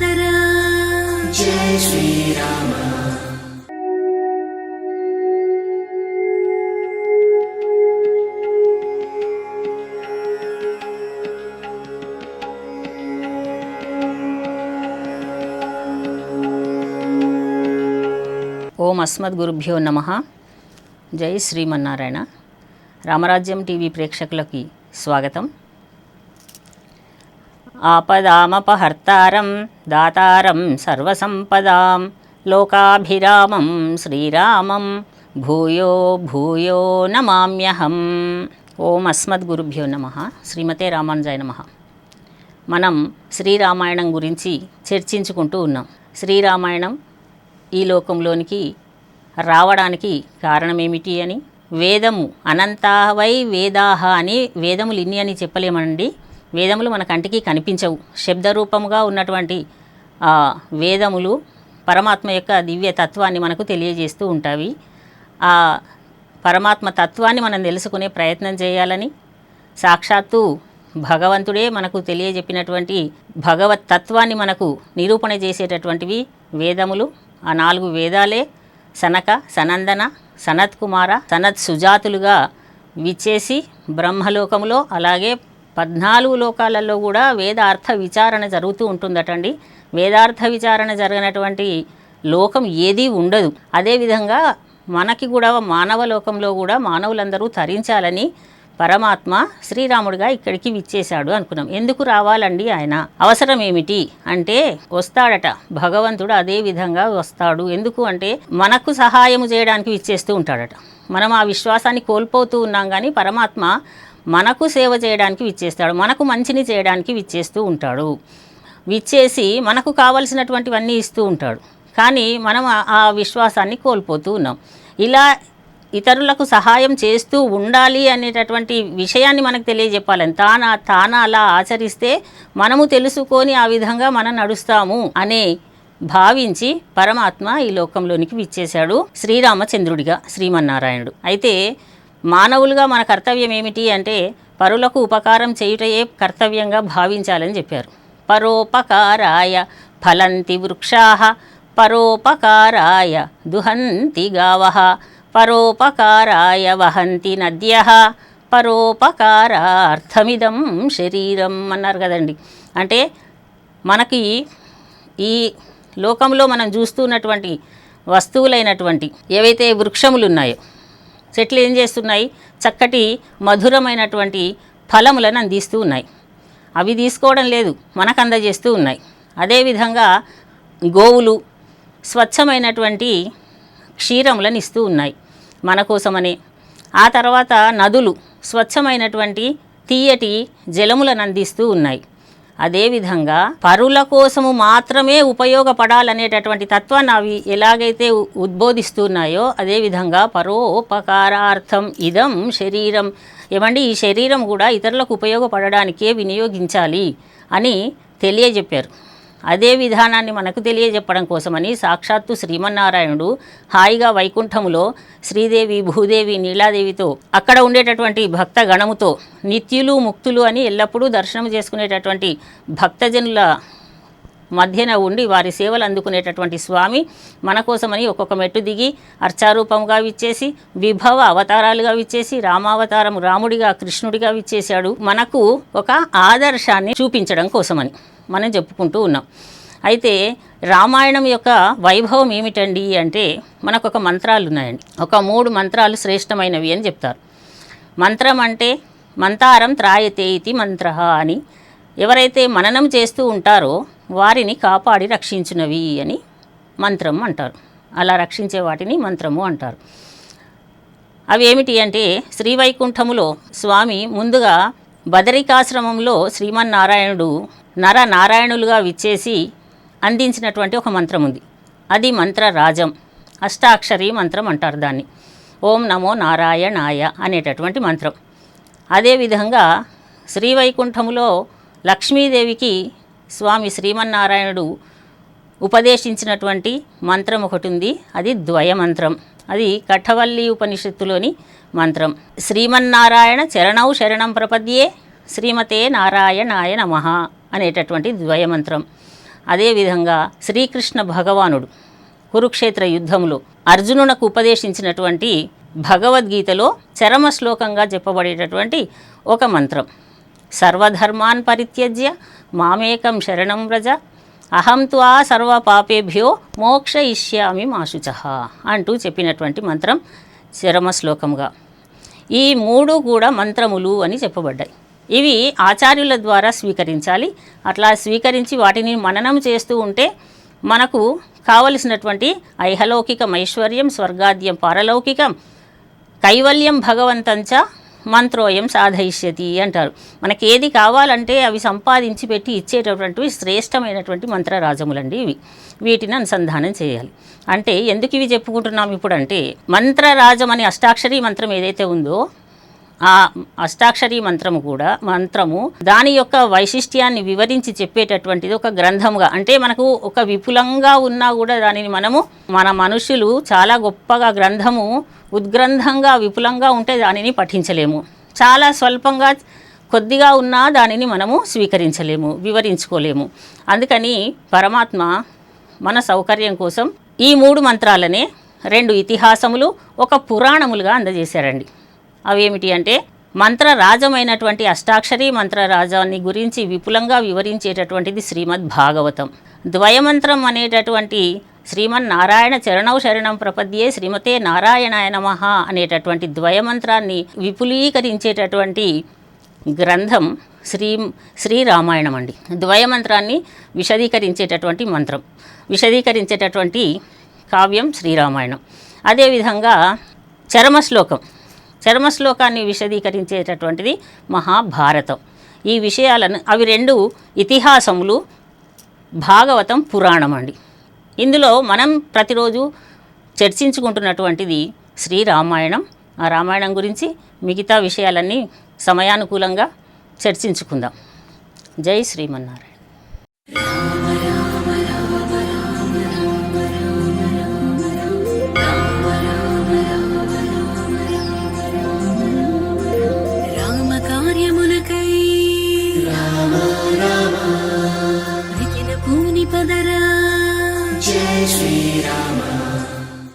పదరా జై శ్రీరామ ఓం అస్మద్గురుభ్యో నమ జై శ్రీమన్నారాయణ రామరాజ్యం టీవీ ప్రేక్షకులకి స్వాగతం ఆపదామపహర్తారం దాతారం సర్వసంపదాం లోకాభిరామం శ్రీరామం భూయో భూయో నమామ్యహం. ఓం అస్మద్గురుభ్యో నమ. శ్రీమతే రామానుజాయ నమ. మనం శ్రీరామాయణం గురించి చర్చించుకుంటూ ఉన్నాం. శ్రీరామాయణం ఈ లోకంలోనికి రావడానికి కారణమేమిటి అని? వేదము అనంతావై వేదాహ అని వేదములు ఇన్ని అని చెప్పలేమండి. వేదములు మన కంటికి కనిపించవు. శబ్దరూపముగా ఉన్నటువంటి వేదములు పరమాత్మ యొక్క దివ్య తత్వాన్ని మనకు తెలియజేస్తూ ఉంటాయి ఆ పరమాత్మ తత్వాన్ని మనం తెలుసుకునే ప్రయత్నం చేయాలని సాక్షాత్తు భగవంతుడే మనకు తెలియజెప్పినటువంటి భగవత్ తత్వాన్ని మనకు నిరూపణ చేసేటటువంటివి వేదములు. ఆ నాలుగు వేదాలే సనక సనందన సనత్ కుమార సనత్ సుజాతులుగా విచ్చేసి బ్రహ్మలోకములో అలాగే పద్నాలుగు లోకాలలో కూడా వేదార్థ విచారణ జరుగుతూ ఉంటుందటండి. వేదార్థ విచారణ జరగనటువంటి లోకం ఏదీ ఉండదు. అదేవిధంగా మనకి కూడా మానవ లోకంలో కూడా మానవులందరూ తరించాలని పరమాత్మ శ్రీరాముడిగా ఇక్కడికి విచ్చేశాడు అనుకున్నాం. ఎందుకు రావాలండి ఆయన? అవసరం ఏమిటి? అంటే వస్తాడట. భగవంతుడు అదే విధంగా వస్తాడు. ఎందుకు అంటే మనకు సహాయం చేయడానికి విచ్చేస్తూ ఉంటాడట. మనం ఆ విశ్వాసాన్ని కోల్పోతూ ఉన్నాం కానీ పరమాత్మ మనకు సేవ చేయడానికి విచ్చేస్తాడు మనకు మంచిని చేయడానికి విచ్చేస్తూ ఉంటాడు. విచ్చేసి మనకు కావలసినటువంటివన్నీ ఇస్తూ ఉంటాడు. కానీ మనం ఆ- విశ్వాసాన్ని కోల్పోతూ ఉన్నాం. ఇలా ఇతరులకు సహాయం చేస్తూ ఉండాలి అనేటటువంటి విషయాన్ని మనకు తెలియజెప్పాలని తాన తాన అలా ఆచరిస్తే మనము తెలుసుకొని ఆ విధంగా మనం నడుస్తాము అనే భావించి పరమాత్మ ఈ లోకంలోనికి విచ్చేశాడు శ్రీరామచంద్రుడిగా శ్రీమన్నారాయణుడు. అయితే మానవులుగా మన కర్తవ్యం ఏమిటి అంటే పరులకు ఉపకారం చేయుటయే కర్తవ్యంగా భావించాలని చెప్పారు. పరోపకారాయ ఫలంతి వృక్షా పరోపకారాయ దుహంతి గావ పరోపకారాయ వహంతి నద్య పరోపకారార్థమిదం శరీరం అన్నారు కదండి. అంటే మనకి ఈ లోకంలో మనం చూస్తున్నటువంటి వస్తువులైనటువంటి ఏవైతే వృక్షములు ఉన్నాయో చెట్లు ఏం చేస్తున్నాయి? చక్కటి మధురమైనటువంటి ఫలములను అందిస్తూ ఉన్నాయి. అవి తీసుకోవడం లేదు మనకు అందజేస్తూ ఉన్నాయి. అదేవిధంగా గోవులు స్వచ్ఛమైనటువంటి క్షీరములను ఇస్తూ ఉన్నాయి మన కోసమనే. ఆ తర్వాత నదులు స్వచ్ఛమైనటువంటి తీయటి జలములను అందిస్తూ ఉన్నాయి. అదేవిధంగా పరుల కోసము మాత్రమే ఉపయోగపడాలనేటటువంటి తత్వాన్ని అవి ఎలాగైతే ఉ- ఉద్బోధిస్తున్నాయో అదేవిధంగా పరోపకారార్థం ఇదం శరీరం. ఏమండి? ఈ శరీరం కూడా ఇతరులకు ఉపయోగపడడానికే వినియోగించాలి అని తెలియజెప్పారు. అదే విధానాన్ని మనకు తెలియజెప్పడం కోసమని సాక్షాత్తు శ్రీమన్నారాయణుడు హాయిగా వైకుంఠములో శ్రీదేవి భూదేవి నీలాదేవితో అక్కడ ఉండేటటువంటి భక్త గణముతో నిత్యులు ముక్తులు అని ఎల్లప్పుడూ దర్శనం చేసుకునేటటువంటి భక్తజనుల మధ్యన ఉండి వారి సేవలు అందుకునేటటువంటి స్వామి మన కోసమని ఒక్కొక్క మెట్టు దిగి అర్చారూపంగా విచ్చేసి విభవ అవతారాలుగా విచ్చేసి రామావతారం రాముడిగా కృష్ణుడిగా విచ్చేశాడు. మనకు ఒక ఆదర్శాన్ని చూపించడం కోసమని. మనం చెప్పుకుంటూ ఉన్నాం. అయితే రామాయణం యొక్క వైభవం ఏమిటండి అంటే మనకు ఒక మంత్రాలు ఉన్నాయండి. ఒక మూడు మంత్రాలు శ్రేష్టమైనవి అని చెప్తారు. మంత్రం అంటే మంతారం త్రాయతే ఇతి మంత్ర అని ఎవరైతే మననం చేస్తూ ఉంటారో వారిని కాపాడి రక్షించినవి అని మంత్రం అంటారు. అలా రక్షించే వాటిని మంత్రము అంటారు. అవి ఏమిటి అంటే శ్రీవైకుంఠములో స్వామి ముందుగా బదరికాశ్రమంలో శ్రీమన్నారాయణుడు నర నారాయణులుగా విచ్చేసి అందించినటువంటి ఒక మంత్రం ఉంది. అది మంత్ర రాజం. అష్టాక్షరి మంత్రం అంటారు దాన్ని. ఓం నమో నారాయణాయ అనేటటువంటి మంత్రం. అదేవిధంగా శ్రీవైకుంఠములో లక్ష్మీదేవికి స్వామి శ్రీమన్నారాయణుడు ఉపదేశించినటువంటి మంత్రం ఒకటి ఉంది. అది ద్వయమంత్రం అది కఠవల్లి ఉపనిషత్తులోని మంత్రం. శ్రీమన్నారాయణ చరణౌ శరణం ప్రపద్యే. శ్రీమతే నారాయణాయ నమః. అనేటటువంటి ద్వయమంత్రం. అదేవిధంగా శ్రీకృష్ణ భగవానుడు కురుక్షేత్ర యుద్ధంలో అర్జునునకు ఉపదేశించినటువంటి భగవద్గీతలో చరమ శ్లోకంగా చెప్పబడేటటువంటి ఒక మంత్రం. సర్వధర్మాన్ పరిత్యజ్య మామేకం శరణం వ్రజ అహం త్వా సర్వ పాపేభ్యో మోక్ష ఇష్యామి మాశుచ అంటూ చెప్పినటువంటి మంత్రం చరమ శ్లోకంగా ఈ మూడు కూడా మంత్రములు అని చెప్పబడ్డాయి. ఇవి ఆచార్యుల ద్వారా స్వీకరించాలి. అట్లా స్వీకరించి వాటిని మననం చేస్తూ ఉంటే మనకు కావలసినటువంటి ఐహలౌకికం ఐశ్వర్యం స్వర్గాద్యం పారలౌకికం కైవల్యం భగవంతంచ మంత్రోయం సాధయిష్యతి అంటారు. మనకి ఏది కావాలంటే అవి సంపాదించి పెట్టి ఇచ్చేటటువంటివి శ్రేష్టమైనటువంటి మంత్రరాజములండి ఇవి. వీటిని అనుసంధానం చేయాలి. అంటే ఎందుకు ఇవి చెప్పుకుంటున్నాం ఇప్పుడు అంటే మంత్రరాజం అనే అష్టాక్షరీ మంత్రం ఏదైతే ఉందో ఆ అష్టాక్షరి మంత్రము కూడా మంత్రము దాని యొక్క వైశిష్ట్యాన్ని వివరించి చెప్పేటటువంటిది ఒక గ్రంథముగా అంటే మనకు ఒక విపులంగా ఉన్నా కూడా దానిని మనము మన మనుషులు చాలా గొప్పగా గ్రంథము ఉద్గ్రంథంగా విపులంగా ఉంటే దానిని పఠించలేము. చాలా స్వల్పంగా కొద్దిగా ఉన్నా దానిని మనము స్వీకరించలేము వివరించుకోలేము. అందుకని పరమాత్మ మన సౌకర్యం కోసం ఈ మూడు మంత్రాలనే రెండు ఇతిహాసములు ఒక పురాణములుగా అందజేశారండి. అవేమిటి అంటే మంత్రరాజమైనటువంటి అష్టాక్షరి మంత్రరాజాన్ని గురించి విపులంగా వివరించేటటువంటిది శ్రీమద్ భాగవతం ద్వయమంత్రం అనేటటువంటి శ్రీమన్నారాయణ చరణౌ శరణం ప్రపద్యే శ్రీమతే నారాయణాయ నమః అనేటటువంటి ద్వయమంత్రాన్ని విపులీకరించేటటువంటి గ్రంథం శ్రీ శ్రీరామాయణం అండి ద్వయమంత్రాన్ని విశదీకరించేటటువంటి మంత్రం విశదీకరించేటటువంటి కావ్యం శ్రీరామాయణం. అదేవిధంగా చరమశ్లోకం. చర్మశ్లోకాన్ని విశదీకరించేటటువంటిది మహాభారతం. ఈ విషయాలను అవి రెండు ఇతిహాసములు భాగవతం పురాణం అండి. ఇందులో మనం ప్రతిరోజు చర్చించుకుంటున్నటువంటిది శ్రీరామాయణం. ఆ రామాయణం గురించి మిగతా విషయాలన్నీ సమయానుకూలంగా చర్చించుకుందాం. జై శ్రీమన్నారాయణ.